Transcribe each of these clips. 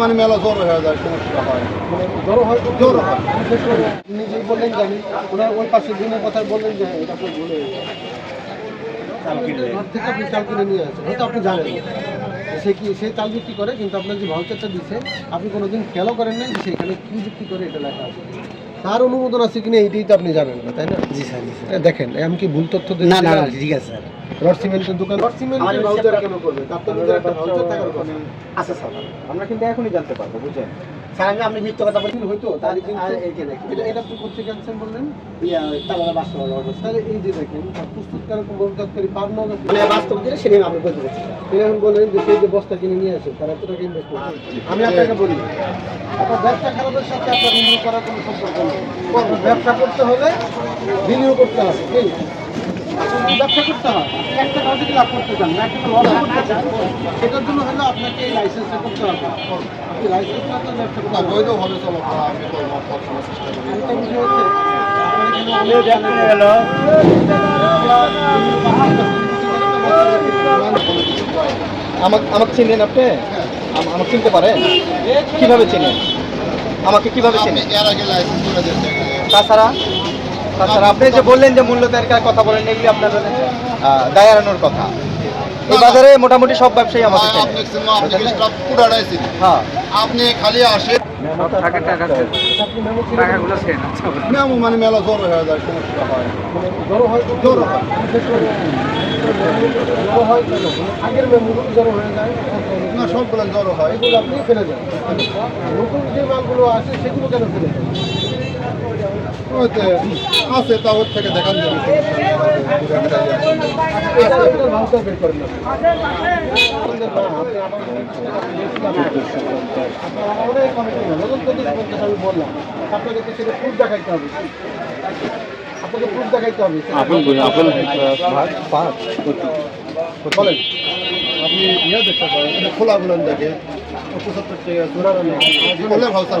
মানে মেলা জ্বর হয়ে যায় সমস্যা হয় জ্বর হয় হয়। নিজেই বললেন যে আমি ওনার ওই পাশে দিনের কথা বললেন যে এটা আপনার ভুল গেছে। থেকে আপনি চাল কিনে নিয়ে আসেন। হয়তো আপনি জানেন সে কি সে চাল বিক্রি করে কিন্তু আপনার যে ভাউচারটা দিচ্ছে আপনি কোনোদিন খেয়ালও করেন না যে সেখানে কি বিক্রি করে এটা লেখা আছে। তার অনুমোদন আছে কিনা এইটাই তো আপনি জানেন না তাই না? জি স্যার। দেখেন আমি কি ভুল তথ্য দিচ্ছি? না না না ঠিক আছে স্যার। রড সিমেন্টের দোকান রড ভাউচার কেন করবে? আপনার নিজের একটা ভাউচার থাকার কথা। আচ্ছা স্যার। আমরা কিন্তু এখনই জানতে পারব বুঝছেন স্যার আমি আপনি মিথ্য কথা বলছেন হয়তো। যে দেখেন। এটা এটা আপনি করতে ক্যান্সেল বললেন? তাহলে বাস্তব তাহলে এই যে দেখেন প্রস্তুতকারক মজুদারকারী পাবনা মানে বাস্তব যেটা সেটা আমি বলতে চাচ্ছি তিনি এখন বলেন যে সেই যে বস্তা কিনে নিয়ে আসে তারা এত টাকা ইনভেস্ট করছে আমি আপনাকে বলি আপনার ব্যবসা খারাপের সাথে আপনার করার কোনো সম্পর্ক নেই। ব্যবসা করতে হলে বিনিয়োগ করতে হবে। ব্যবসা করতে হয়। একটা টাকা যদি লাভ করতে চান একটা লস করতে চান সেটার জন্য হলে আপনাকে এই লাইসেন্সটা করতে হবে। তো ব্যবসা করতে হবে। বৈধভাবে চলো আমি করব সবসময় চেষ্টা করি আরেকটা বিষয় হচ্ছে, আপনার এখানে অনেক আমাকে আমাকে চিনেন আপনি? আমাকে চিনতে পারেন? কীভাবে চিনেন? আমাকে কীভাবে চিনেন? তাছাড়া তাছাড়া আপনি যে বললেন যে মূল্য তালিকার কথা বলেন এগুলি আপনার দায় এড়ানোর কথা। এই বাজারে মোটামুটি সব ব্যবসায়ী চিনি। হ্যাঁ। আপনি খালি আসে মানে মেলা জ্বর হয়ে যায় সমস্যা হয়। হয় হয়। হয় আগের মেমোগুলো হয়ে যায় না সবগুলো জ্বর হয়। এগুলো আপনি ফেলে যান নতুন যে মালগুলো আছে সেগুলো কেন ফেলে ওইতে আছে তা ওর থেকে দেখান যাবে আপনি আমার আপনার অনেক অনেক নতুন প্রদেশ পঞ্চাশ আমি বললাম আপনাকে তো সেটা প্রুফ দেখাইতে হবে আপনাকে প্রুফ দেখাইতে হবে বলেন আপনি ইয়ে দেখতে পারেন এটা খোলা গুলেন দেখে পঁচাত্তর টাকা খোলে ভাবসার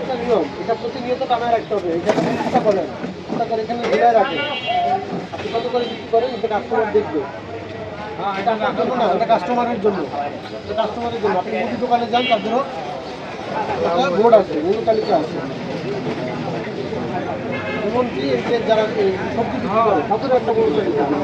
এটা নিয়ম এটা প্রতিনিয়ত টানায় রাখতে হবে আপনি চিন্তা করেন চিন্তা এখানে রাখেন আপনি কত করে বিক্রি করেন এটা কাস্টমার দেখবে এটা আপনার না এটা কাস্টমারের জন্য এটা কাস্টমারের জন্য আপনি মুদি দোকানে যান তাদেরও একটা বোর্ড আছে মূল্য তালিকা আছে এমনকি যারা সবকিছু বিক্রি একটা।